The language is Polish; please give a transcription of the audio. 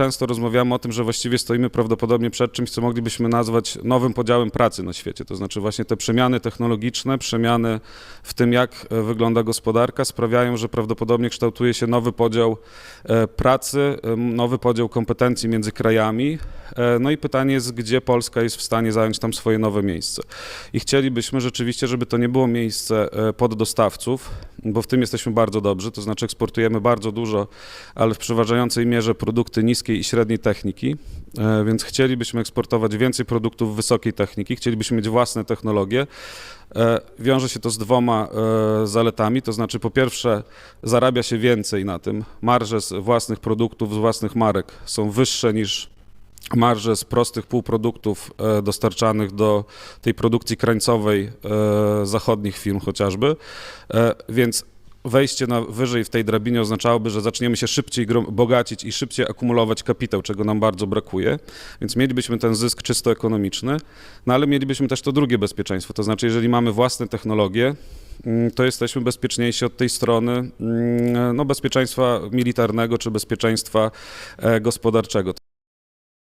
często rozmawiamy o tym, że właściwie stoimy prawdopodobnie przed czymś, co moglibyśmy nazwać nowym podziałem pracy na świecie. To znaczy właśnie te przemiany technologiczne, przemiany w tym, jak e, wygląda gospodarka, sprawiają, że prawdopodobnie kształtuje się nowy podział e, pracy, nowy podział kompetencji między krajami. E, No i pytanie jest, gdzie Polska jest w stanie zająć tam swoje nowe miejsce. I chcielibyśmy rzeczywiście, żeby to nie było miejsce poddostawców, bo w tym jesteśmy bardzo dobrzy, to znaczy eksportujemy bardzo dużo, ale w przeważającej mierze produkty niskiej i średniej techniki, e, więc chcielibyśmy eksportować więcej produktów wysokiej techniki, chcielibyśmy mieć własne technologie. E, Wiąże się to z dwoma e, zaletami, to znaczy po pierwsze zarabia się więcej na tym, marże z własnych produktów, z własnych marek są wyższe niż marże z prostych półproduktów e, dostarczanych do tej produkcji krańcowej e, zachodnich firm chociażby, e, więc wejście na wyżej w tej drabinie oznaczałoby, że zaczniemy się szybciej bogacić i szybciej akumulować kapitał, czego nam bardzo brakuje, więc mielibyśmy ten zysk czysto ekonomiczny, no ale mielibyśmy też to drugie bezpieczeństwo, to znaczy jeżeli mamy własne technologie, mm, to jesteśmy bezpieczniejsi od tej strony mm, no, bezpieczeństwa militarnego czy bezpieczeństwa gospodarczego.